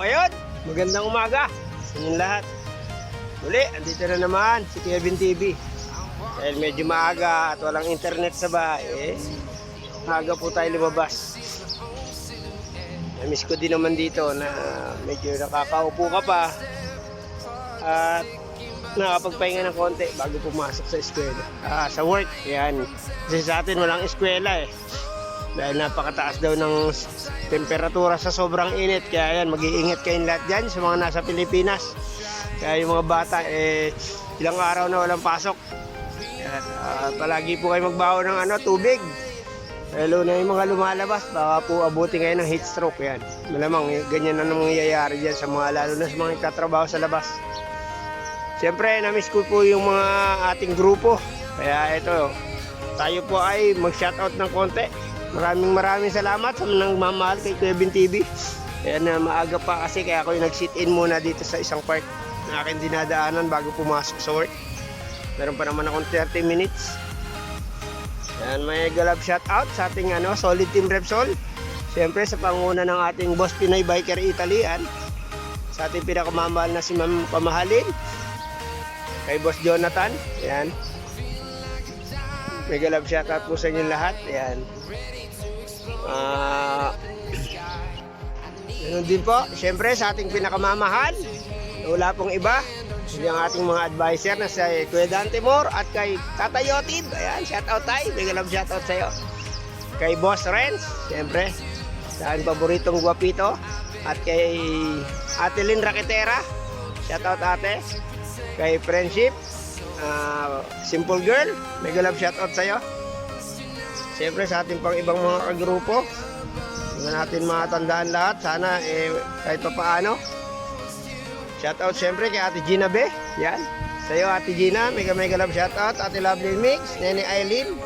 ayun. Magandang umaga sa inyong lahat. Muli, andito na naman si Kevin TV. Dahil medyo maaga at walang internet sa bahay, eh, maaga po tayo lumabas. Namiss ko din naman dito na medyo nakakaupo ka pa at nakapagpahinga ng konti bago pumasok sa eskwela. Ah, sa work, yan. Kasi sa atin walang eskwela eh. Dahil napakataas daw ng temperatura sa sobrang init. Kaya yan, mag-iingat kayong lahat dyan sa mga nasa Pilipinas. Kaya yung mga bata, eh, ilang araw na walang pasok. Yan, ah, palagi po kayo magbaho ng ano, tubig. Lalo na yung mga lumalabas, baka po abutin kayo ng heat stroke yan. Malamang eh, ganyan na nang mangyayari dyan sa mga lalo na sa mga nagtatrabaho sa labas. Siyempre, namiss ko po yung mga ating grupo. Kaya ito, tayo po ay mag-shoutout ng konti. Maraming maraming salamat sa nagmamahal kay Kevin TV. Kaya na maaga pa kasi kaya ako yung nag-sit-in muna dito sa isang park na akin dinadaanan bago pumasok sa work. Meron pa naman akong 30 minutes. Yan, may galab shoutout sa ating ano, solid team Repsol. Siyempre sa panguna ng ating boss Pinoy Biker Italy yan. Sa ating pinakamamahal na si Ma'am Pamahalin. Kay Boss Jonathan. Yan. May galab shoutout po sa inyo lahat. Yan. Ah... Ganun din po, siyempre sa ating pinakamamahal, na wala pong iba, yung ating mga advisor na si Kuya Dante Moore at kay Tata Yotib. Ayan, shout out tayo. Big love shout out sa'yo. Kay Boss Renz, siyempre, sa aking paboritong guwapito. At kay Ate Lynn Raquetera, shout out ate. Kay Friendship, ah, Simple Girl, mega love shout out sa'yo. Siyempre sa ating pang ibang mga kagrupo, hindi natin matandaan lahat. Sana eh, kahit pa paano. Shoutout siyempre kay Ate Gina Be. Yan. Sa iyo Ate Gina, mega mega love shoutout. Ate Lovely Mix, Nene Eileen,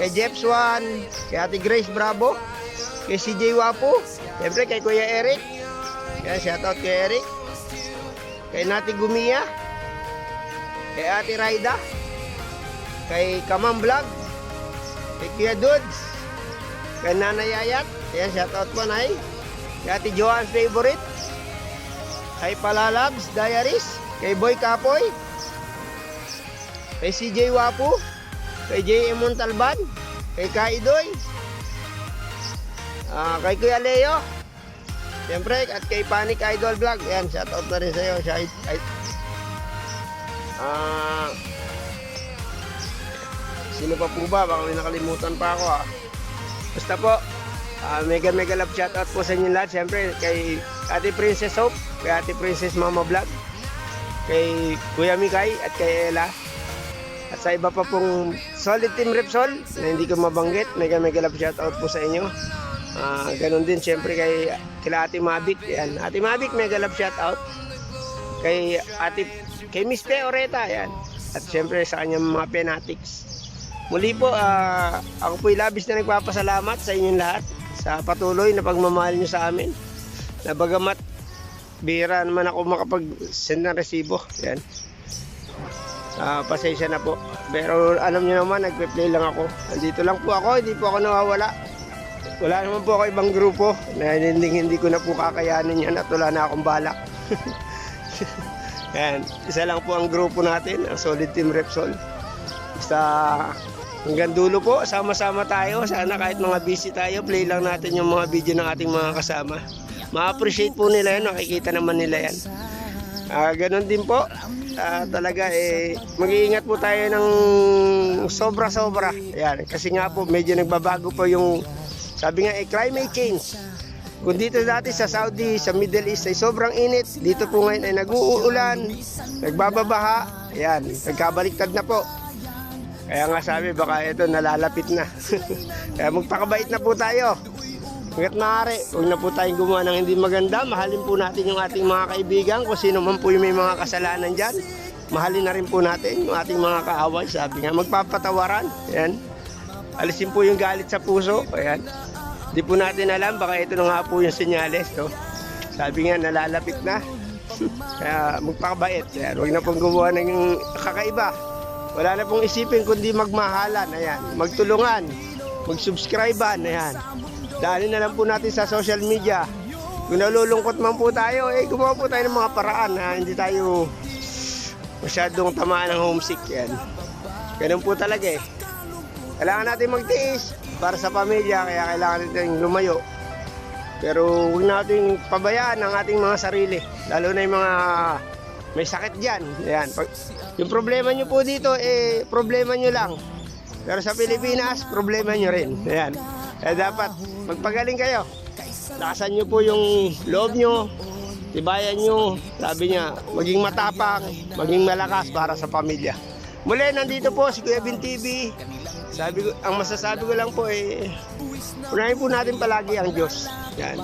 kay Jeff Swan, kay Ate Grace Bravo, kay CJ Wapo, siyempre kay Kuya Eric. Yan, shoutout kay Eric. Kay Nati Gumia, kay Ate Raida, kay Kamam Vlog, kay Kuya Dudes, kay Nanay Ayat, Ayan, shoutout po, Nay. Kay Ate Joanne's favorite. Kay Palalabs Diaries. Kay Boy Kapoy. Kay CJ Wapu. Kay J.M. Montalban. Kay Kaidoy. Ah, kay Kuya Leo. Siyempre, at kay Panic Idol Vlog. Ayan, shoutout na rin sa'yo. Siya, ay, ah, sino pa po ba? Baka may nakalimutan pa ako ah. Basta po, ah, mega mega love shoutout po sa inyo lahat. Siyempre kay Ate Princess Hope, kay Ate Princess Mama Vlog, kay Kuya Mikay at kay Ella. At sa iba pa pong solid team Repsol na hindi ko mabanggit, mega mega love shoutout po sa inyo. Ah, ganun din siyempre kay kila Ate Mavic. Yan. Ate Mavic, mega love shoutout. Kay Ate kay Miss Pe yan. At siyempre sa kanyang mga penatics. Muli po, ah, ako po'y labis na nagpapasalamat sa inyong lahat sa patuloy na pagmamahal nyo sa amin. Na bagamat bira naman ako makapag-send ng resibo. Yan. Ah, pasensya na po. Pero alam nyo naman, nagpe-play lang ako. Andito lang po ako, hindi po ako nawawala. Wala naman po ako ibang grupo na hindi, hindi ko na po kakayanin yan at wala na akong balak. Yan. Isa lang po ang grupo natin, ang Solid Team Repsol. Basta hanggang dulo po, sama-sama tayo. Sana kahit mga busy tayo, play lang natin yung mga video ng ating mga kasama. Ma-appreciate po nila yan, makikita naman nila yan. Ah, ganun din po. Ah, talaga eh mag-iingat po tayo ng sobra-sobra. Yan, kasi nga po medyo nagbabago po yung sabi nga eh climate change. Kung dito dati sa Saudi, sa Middle East ay sobrang init, dito po ngayon ay nag-uulan, nagbababaha, ayan, nagkabaliktad na po. Kaya nga sabi, baka ito nalalapit na. Kaya magpakabait na po tayo. Hanggat maaari, huwag na po tayong gumawa ng hindi maganda. Mahalin po natin yung ating mga kaibigan, kung sino man po yung may mga kasalanan dyan. Mahalin na rin po natin yung ating mga kaaway. Sabi nga, magpapatawaran. Ayan. Alisin po yung galit sa puso. Ayan. Di po natin alam, baka ito na nga po yung senyales. No? Sabi nga, nalalapit na. Kaya magpakabait. Ayan. Huwag na pong gumawa ng kakaiba. Wala na pong isipin kundi magmahalan. Ayan. Magtulungan. Mag-subscribean. Ayan. Dahil na lang po natin sa social media. kung nalulungkot man po tayo, eh gumawa po tayo ng mga paraan na hindi tayo masyadong tamaan ng homesick yan. Ganun po talaga eh. Kailangan natin magtiis para sa pamilya, kaya kailangan natin lumayo. Pero huwag natin pabayaan ang ating mga sarili, lalo na yung mga may sakit dyan. Ayan. Yung problema nyo po dito, eh, problema nyo lang. Pero sa Pilipinas, problema nyo rin. Ayan. Kaya dapat magpagaling kayo. Lakasan nyo po yung loob nyo, tibayan nyo. Sabi niya, maging matapang, maging malakas para sa pamilya. Muli, nandito po si Kuya Bin TV. Sabi ko, ang masasabi ko lang po eh, unahin po natin palagi ang Diyos. Yan.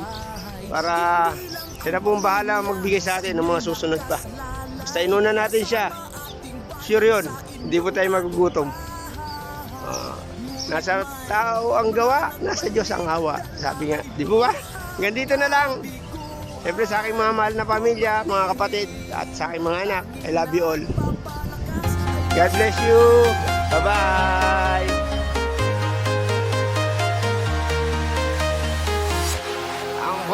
Para sila po ang bahala magbigay sa atin ng mga susunod pa. Basta inuna natin siya. Sure yun. Hindi po tayo magugutom. Ah, nasa tao ang gawa, nasa Diyos ang hawa. Sabi nga, di po ba? Hanggang dito na lang. Siyempre sa aking mga mahal na pamilya, mga kapatid, at sa aking mga anak, I love you all. God bless you. Bye-bye.